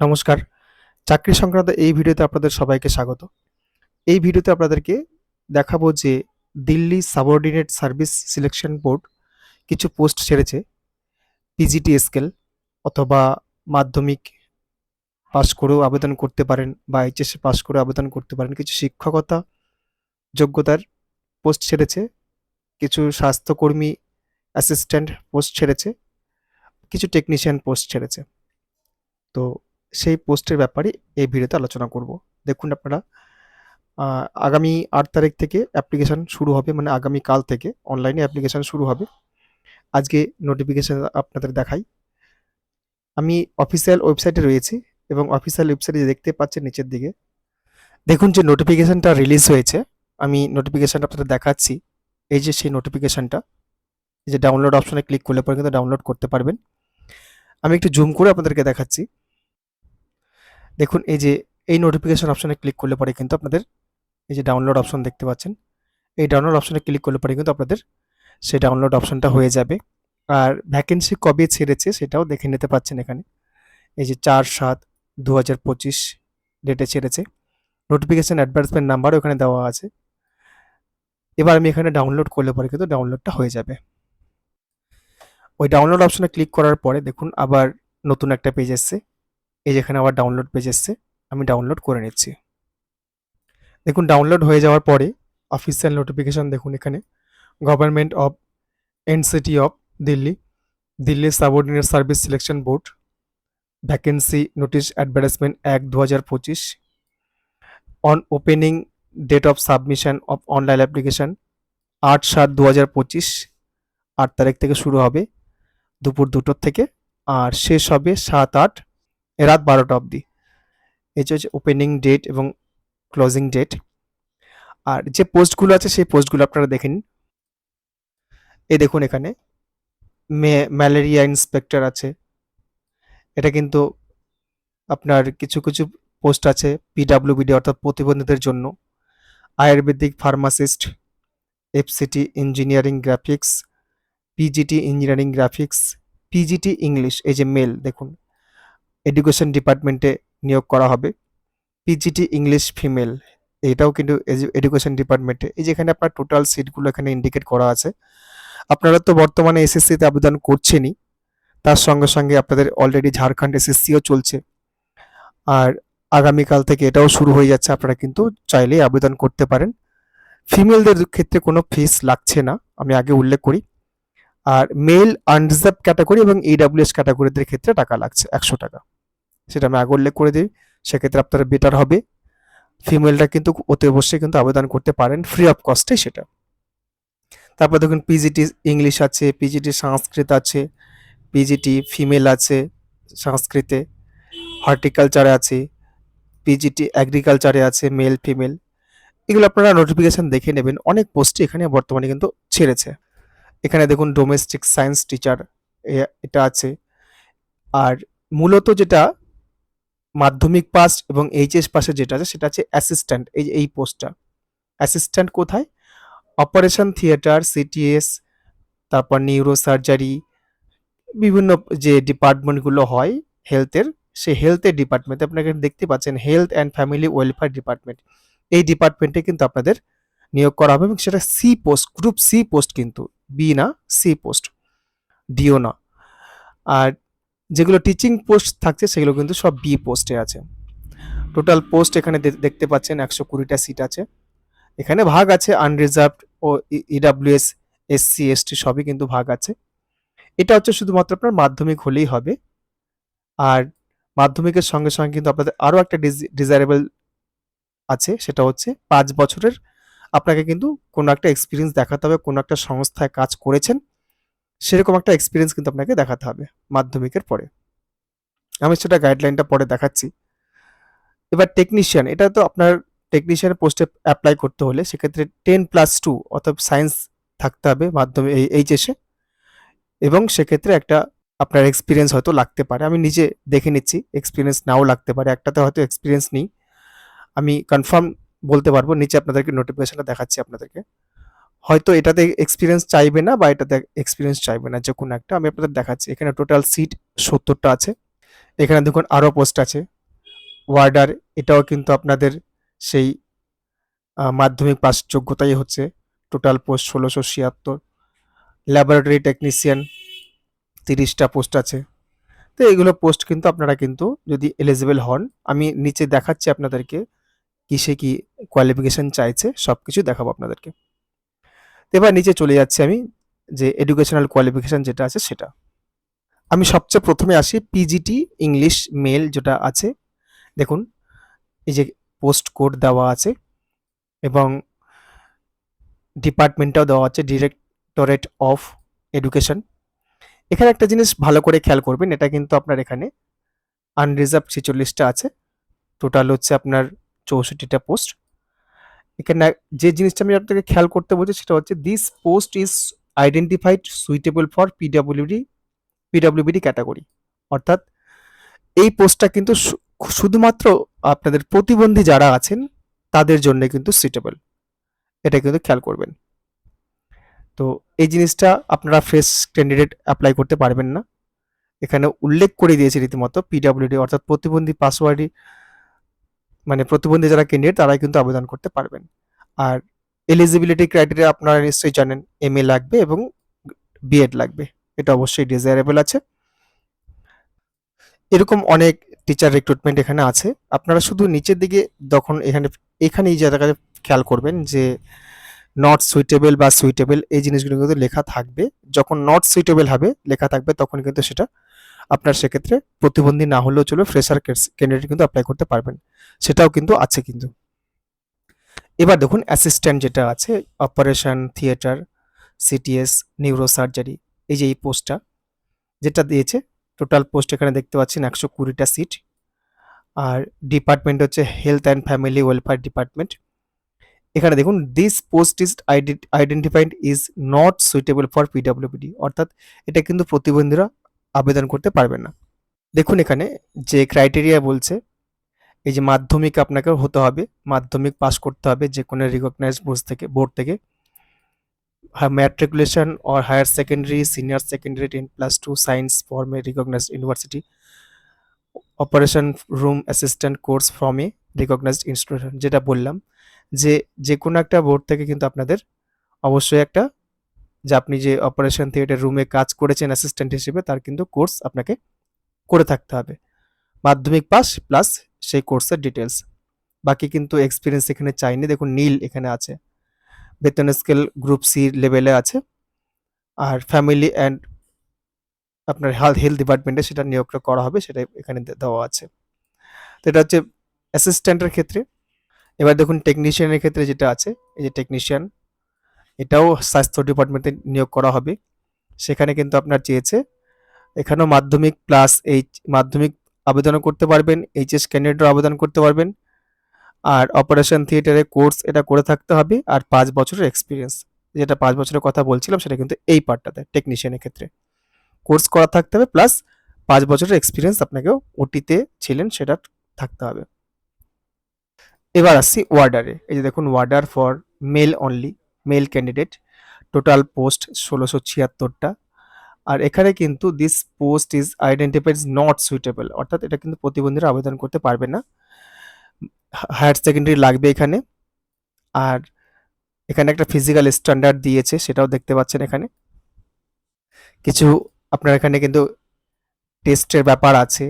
নমস্কার। চাকরি সংক্রান্ত এই ভিডিওতে আপনাদের সবাইকে স্বাগত। এই ভিডিওতে আপনাদেরকে দেখাবো যে Delhi subordinate service selection board কিছু পোস্ট ছেড়েছে পিজিটি স্কেল অথবা মাধ্যমিক পাস করেও আবেদন করতে পারেন বা এইচএসে পাস করে আবেদন করতে পারেন। কিছু শিক্ষকতা যোগ্যতার পোস্ট ছেড়েছে, কিছু স্বাস্থ্যকর্মী অ্যাসিস্ট্যান্ট পোস্ট ছেড়েছে, কিছু টেকনিশিয়ান পোস্ট ছেড়েছে। তো সেই পোস্টের ব্যাপারে এই ভিডিওতে আলোচনা করব। দেখুন আপনারা আগামী আট তারিখ থেকে অ্যাপ্লিকেশান শুরু হবে মানে আগামী কাল থেকে অনলাইনে অ্যাপ্লিকেশান শুরু হবে। আজকে নোটিফিকেশান আপনাদের দেখাই। আমি অফিসিয়াল ওয়েবসাইটে রয়েছি এবং অফিসিয়াল ওয়েবসাইটে দেখতে পাচ্ছেন নিচের দিকে, দেখুন যে নোটিফিকেশানটা রিলিজ হয়েছে। আমি নোটিফিকেশানটা আপনাদের দেখাচ্ছি। এই যে সেই নোটিফিকেশনটা যে ডাউনলোড অপশানে ক্লিক করলে পরে কিন্তু ডাউনলোড করতে পারবেন। আমি একটু জুম করে আপনাদেরকে দেখাচ্ছি। দেখুন, এই যে, এই নোটিফিকেশন অপশনে ক্লিক করলে পরে কিন্তু আপনাদের এই যে ডাউনলোড অপশন দেখতে পাচ্ছেন। এই ডাউনলোড অপশনে ক্লিক করলে পরে কিন্তু আপনাদের সেই ডাউনলোড অপশনটা হয়ে যাবে। আর ভ্যাকেন্সি কবে ছেড়েছে সেটাও দেখে নিতে পাচ্ছেন এখানে। এই যে চার সাত দু হাজার পঁচিশ ডেটে ছেড়েছে। নোটিফিকেশন অ্যাডভার্টাইজমেন্ট নাম্বারও এখানে দেওয়া আছে। এবার আমি এখানে ডাউনলোড করলে পরে কিন্তু ডাউনলোডটা হয়ে যাবে। ওই ডাউনলোড অপশনে ক্লিক করার পরে দেখুন, আবার নতুন একটা পেজ এসছে। এই যেখানে আবার ডাউনলোড পেজ এসছে, আমি ডাউনলোড করে নিচ্ছি। দেখুন ডাউনলোড হয়ে যাওয়ার পরে অফিসিয়াল নোটিফিকেশন দেখুন এখানে government of NCT of Delhi Delhi subordinate service selection board vacancy notice advertisement এক দু হাজার পঁচিশ on opening date of submission of online application আট সাত দু হাজার পঁচিশ আট তারিখ থেকে শুরু হবে, দুপুর দুটোর থেকে, আর শেষ হবে সাত আট রাত বারোটা অবধি। যে হচ্ছে ওপেনিং ডেট এবং ক্লোজিং ডেট আর যে পোস্টগুলো আছে, সেই পোস্টগুলো আপনারা দেখে নিন। এই দেখুন এখানে, মে ম্যালেরিয়া ইন্সপেক্টর আছে। এটা কিন্তু আপনার কিছু কিছু পোস্ট আছে পিডাব্লিউবিডি অর্থাৎ প্রতিবন্ধীদের জন্য। Ayurvedic pharmacist FCT engineering graphics PGT engineering graphics PGT English এই যে মেল দেখুন। এডুকেশন ডিপার্টমেন্টে নিয়োগ করা হবে। পিজিটি ইংলিশ ফিমেল এটাও কিন্তু এডুকেশন ডিপার্টমেন্টে এই যেখানে আপনার টোটাল সিটগুলো এখানে ইন্ডিকেট করা আছে। আপনারা তো বর্তমানে এসএসসিতে আবেদন করছেনই। তার সঙ্গে সঙ্গে আপনাদের অলরেডি ঝাড়খণ্ড এসএসসিও চলছে। আর আগামীকাল থেকে এটাও শুরু হয়ে যাচ্ছে। আপনারা কিন্তু চাইলেই আবেদন করতে পারেন। ফিমেলদের ক্ষেত্রে কোনো ফিস লাগছে না। আমি আগে উল্লেখ করি। আর মেল আনরিজার্ভ ক্যাটাগরি এবং ইডাব্লিউএস ক্যাটাগরিদের ক্ষেত্রে টাকা লাগছে একশো টাকা। সেটা আমি আগে উল্লেখ করে দিই, সেক্ষেত্রে আপনারা বেটার হবে। ফিমেলরা কিন্তু অতি অবশ্যই কিন্তু আবেদন করতে পারেন ফ্রি অফ কস্টে সেটা। তারপর দেখুন পিজিটি ইংলিশ আছে পিজিটি সংস্কৃত আছে পিজিটি ফিমেল আছে সংস্কৃতে হর্টিকালচারে আছে পিজিটি অ্যাগ্রিকালচারে আছে মেল ফিমেল এগুলো আপনারা নোটিফিকেশন দেখে নেবেন, অনেক পোস্টই এখানে বর্তমানে কিন্তু ছেড়েছে। এখানে দেখুন ডোমেস্টিক সায়েন্স টিচার এটা আছে। আর মূলত যেটা মাধ্যমিক পাস এবং এইচএস পাসে যেটা আছে, সেটা আছে অ্যাসিস্ট্যান্ট এই এই পোস্টটা অ্যাসিস্ট্যান্ট কোথায়? অপারেশন থিয়েটার সিটিএস তারপর নিউরো সার্জারি বিভিন্ন যে ডিপার্টমেন্টগুলো হয় হেলথের সেই হেলথের ডিপার্টমেন্টে এখানে দেখতে পাচ্ছেন health and family welfare department এই ডিপার্টমেন্টে কিন্তু আপনাদের নিয়োগ করা হবে এবং সেটা C post group C post কিন্তু বি না সি পোস্ট ডিও না। আর যেগুলো টিচিং পোস্ট থাকছে, সেগুলো কিন্তু সব বি পোস্টে আছে। টোটাল পোস্ট এখানে দেখতে পাচ্ছেন একশো কুড়িটা সিট আছে। এখানে ভাগ আছে আনরিজার্ভড ও ইডাব্লিউএস এসসি এসটি সবই কিন্তু ভাগ আছে। এটা হচ্ছে শুধুমাত্র আপনার মাধ্যমিক হলেই হবে। আর মাধ্যমিকের সঙ্গে সঙ্গে কিন্তু আপনাদের আরও একটা ডিজায়ারেবল আছে, সেটা হচ্ছে পাঁচ বছরের আপনাকে কিন্তু কোনো একটা এক্সপিরিয়েন্স দেখাতে হবে, কোনো একটা সংস্থায় কাজ করেছেন, সেরকম একটা এক্সপিরিয়েন্স কিন্তু আপনাকে দেখাতে হবে মাধ্যমিকের পরে। আমি সেটা গাইডলাইনটা পরে দেখাচ্ছি। এবার টেকনিশিয়ান এটা তো আপনার টেকনিশিয়ান পোস্টে অ্যাপ্লাই করতে হলে সেক্ষেত্রে টেন প্লাস টু অর্থাৎ সায়েন্স থাকতে হবে মাধ্যমে এই এইচএসে এবং সেক্ষেত্রে একটা আপনার এক্সপিরিয়েন্স হয়তো লাগতে পারে। আমি নিজে দেখে নিচ্ছি এক্সপিরিয়েন্স নাও লাগতে পারে। একটাতে হয়তো এক্সপিরিয়েন্স নেই। আমি কনফার্ম বলতে পারব, নিচে আপনাদেরকে নোটিফিকেশনটা দেখাচ্ছি আপনাদেরকে। হয়তো এটাতে এক্সপিরিয়েন্স চাইবে না বা এটাতে এক্সপিরিয়েন্স চাইবে না, যে কোনো একটা। আমি আপনাদের দেখাচ্ছি, এখানে টোটাল সিট সত্তরটা আছে। এখানে দেখুন আরও পোস্ট আছে। ওয়ার্ডার এটাও কিন্তু আপনাদের সেই মাধ্যমিক পাস যোগ্যতাই হচ্ছে। টোটাল পোস্ট ষোলোশো ছিয়াত্তর। ল্যাবরেটরি টেকনিশিয়ান তিরিশটা পোস্ট আছে। তো এগুলো পোস্ট কিন্তু আপনারা কিন্তু যদি এলিজিবল হন, আমি নিচে দেখাচ্ছি আপনাদেরকে। কিসে কি কোয়ালিফিকেশন চাইছে সব কিছু দেখাবো আপনাদেরকে। এবার নিচে চলে যাচ্ছি আমি, যে এডুকেশনাল কোয়ালিফিকেশন যেটা আছে সেটা। আমি সবচেয়ে প্রথমে আসি পিজিটি ইংলিশ মেল যেটা আছে। দেখুন, এই যে পোস্ট কোড দেওয়া আছে এবং ডিপার্টমেন্টটাও দেওয়া আছে ডিরেক্টরেট অফ এডুকেশন এখানে একটা জিনিস ভালো করে খেয়াল করবেন, এটা কিন্তু আপনার এখানে আনরিজার্ভ ছেচল্লিশটা আছে। টোটাল হচ্ছে আপনার চৌষট্টিটা পোস্ট এখানে যে জিনিসটা আমি আপনাকে খেয়াল করতে বলছি সেটা হচ্ছে this post is identified suitable for PWD PWBD category অর্থাৎ এই পোস্টটা কিন্তু শুধুমাত্র আপনাদের প্রতিবন্ধী যারা আছেন, তাদের জন্য কিন্তু সুইটেবল এটা কিন্তু খেয়াল করবেন। তো এই জিনিসটা আপনারা ফ্রেশ ক্যান্ডিডেট অ্যাপ্লাই করতে পারবেন না। এখানে উল্লেখ করে দিয়েছে রীতিমতো পিডাব্লিউডি অর্থাৎ প্রতিবন্ধী পাসওয়ার্ডই মানে প্রতিবন্ধী যারা ক্যান্ডিডেট তারাই কিন্তু আবেদন করতে পারবেন। আর এলিজিবিলিটি ক্রাইটেরিয়া আপনারা নিশ্চয়ই জানেন এম এ লাগবে এবং বিএড লাগবে। এটা অবশ্যই ডিজায়ারেবল আছে। এরকম অনেক টিচার রিক্রুটমেন্ট এখানে আছে। আপনারা শুধু নিচের দিকে যখন এখানে এখানে এই জায়গাটা খেয়াল করবেন যে নট সুইটেবল বা সুইটেবল এই জিনিসগুলো কিন্তু লেখা থাকবে। যখন নট সুইটেবল হবে, লেখা থাকবে, তখন কিন্তু সেটা আপনার সেক্ষেত্রে প্রতিবন্ধী না হলেও চলবে ফ্রেশার ক্যান্ডিডেট কিন্তু অ্যাপ্লাই করতে পারবেন। সেটাও কিন্তু আছে কিন্তু। এবার দেখুন অ্যাসিস্ট্যান্ট যেটা আছে operation theatre CTS neuro surgery এই যে এই পোস্টটা যেটা দিয়েছে টোটাল পোস্ট এখানে দেখতে পাচ্ছেন একশো কুড়িটা সিট আর ডিপার্টমেন্ট হচ্ছে health and family welfare department এখানে দেখুন this post is identified is not suitable for PWBD অর্থাৎ এটা কিন্তু প্রতিবন্ধীরা আবেদন করতে পারবেন না। দেখুন এখানে যে ক্রাইটেরিয়া বলছে, এই যে মাধ্যমিক আপনাকে হতে হবে, মাধ্যমিক পাস করতে হবে যে কোনো রিকগনাইজ বোর্ড থেকে বোর্ড থেকে। Matriculation or higher secondary senior secondary ten plus two science from recognise university operation room assistant course from recognised institution যেটা বললাম। যে যে কোনো একটা বোর্ড থেকে কিন্তু আপনাদের অবশ্যই একটা যে আপনি যে অপারেশন থিয়েটার রুমে কাজ করেছেন অ্যাসিস্ট্যান্ট হিসেবে, তার কিন্তু কোর্স আপনাকে করে থাকতে হবে। মাধ্যমিক পাস প্লাস সেই কোর্সের ডিটেলস বাকি কিন্তু এক্সপিরিয়েন্স এখানে চাইনি। দেখুন, নীল এখানে আছে। বেতন স্কেল গ্রুপ সি লেভেলে আছে। আর ফ্যামিলি অ্যান্ড আপনার হেলথ হেলথ ডিপার্টমেন্টে সেটা নিয়োগটা করা হবে, সেটা এখানে দেওয়া আছে। তো এটা হচ্ছে অ্যাসিস্ট্যান্টের ক্ষেত্রে। এবার দেখুন টেকনিশিয়ানের ক্ষেত্রে যেটা আছে, এই যে টেকনিশিয়ান এটাও স্বাস্থ্য ডিপার্টমেন্টে নিয়োগ করা হবে। সেখানে কিন্তু আপনার চেয়েছে, এখানেও মাধ্যমিক প্লাস এইচ মাধ্যমিক আবেদনও করতে পারবেন এইচএস ক্যান্ডিডেটও আবেদন করতে পারবেন। আর অপারেশন থিয়েটারে কোর্স এটা করে থাকতে হবে, আর পাঁচ বছরের এক্সপিরিয়েন্স যেটা পাঁচ বছরের কথা বলছিলাম, সেটা কিন্তু এই পার্টটাতে টেকনিশিয়ানের ক্ষেত্রে। কোর্স করা থাকতে হবে প্লাস পাঁচ বছরের এক্সপিরিয়েন্স আপনাকেও ওটিতে ছিলেন, সেটা থাকতে হবে। এবার আসছি ওয়ার্ডারে এই যে দেখুন warder for male only male candidate total post ষোলোশো ছিয়াত্তরটা। আর এখানে কিন্তু this post is identified not suitable অর্থাৎ এটা কিন্তু প্রতিবন্ধীরা আবেদন করতে পারবে না। হায়ার সেকেন্ডারি লাগবে এখানে। আর এখানে একটা ফিজিক্যাল স্ট্যান্ডার্ড দিয়েছে, সেটাও দেখতে পাচ্ছেন এখানে। কিছু আপনার এখানে কিন্তু টেস্টের ব্যাপার আছে।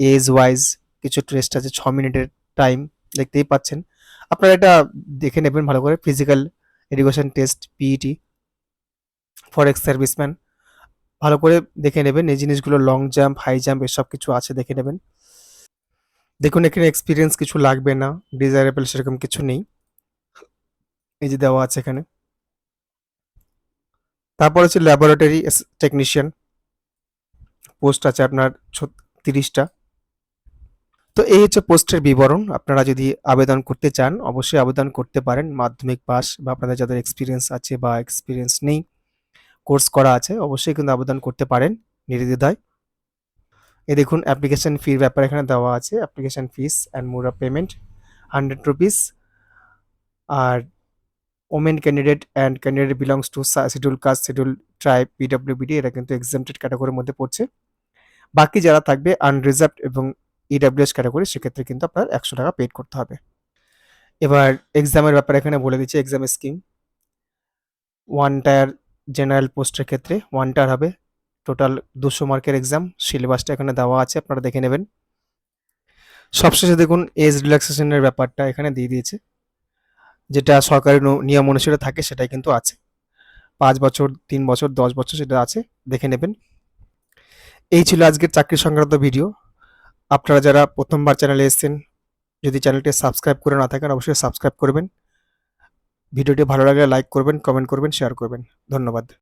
এজ ওয়াইজ কিছু টেস্ট আছে, ছ মিনিটের টাইম দেখতেই পাচ্ছেন। আপনারা এটা দেখে নেবেন ভালো করে physical education test PET for ex serviceman ভালো করে দেখে নেবেন। এই জিনিসগুলো লং জাম্প হাই জাম্প এসব কিছু আছে, দেখে নেবেন। দেখুন, এখানে এক্সপিরিয়েন্স কিছু লাগবে না ডিজায়ারেবল সেরকম কিছু নেই। এই যে দেওয়া আছে এখানে। তারপর হচ্ছে ল্যাবরেটরি টেকনিশিয়ান পোস্ট আছে আপনার তিরিশটা। তো এই হচ্ছে পোস্টের বিবরণ। আপনারা যদি আবেদন করতে চান, অবশ্যই আবেদন করতে পারেন। মাধ্যমিক পাস বা আপনাদের যাদের এক্সপিরিয়েন্স আছে বা এক্সপিরিয়েন্স নেই কোর্স করা আছে, অবশ্যই কিন্তু আবেদন করতে পারেন নির্দ্বিধায়। এই দেখুন অ্যাপ্লিকেশন ফির ব্যাপারে এখানে দেওয়া আছে। Application fees and more payment hundred rupees R women candidate and candidate belongs to schedule caste schedule tribe PWBD এরা কিন্তু এক্সামটেড ক্যাটাগরির মধ্যে পড়ছে। বাকি যারা থাকবে আনরিজার্ভড এবং ইডাব্লিউএস ক্যাটাগরি সেক্ষেত্রে কিন্তু আপনার একশো টাকা পেড করতে হবে। এবার এক্সামের ব্যাপারে এখানে বলে দিচ্ছি exam scheme one tier general পোস্টের ক্ষেত্রে ওয়ান টায়ার হবে। টোটাল দুশো মার্কের এক্সাম সিলেবাসটা এখানে দেওয়া আছে, আপনারা দেখে নেবেন। সবশেষে দেখুন এজ রিল্যাক্সেশনের ব্যাপারটা এখানে দিয়ে দিয়েছে। যেটা সরকারি নিয়ম অনুসারে থাকে, সেটাই কিন্তু আছে। পাঁচ বছর, তিন বছর, দশ বছর সেটা আছে, দেখে নেবেন। এই ছিল আজকের চাকরি সংক্রান্ত ভিডিও আপনারা যারা প্রথমবার চ্যানেলে এসেছেন, যদি চ্যানেলটি সাবস্ক্রাইব করে না থাকেন, অবশ্যই সাবস্ক্রাইব করবেন। ভিডিওটি ভালো লাগলে লাইক করবেন, কমেন্ট করবেন, শেয়ার করবেন। ধন্যবাদ।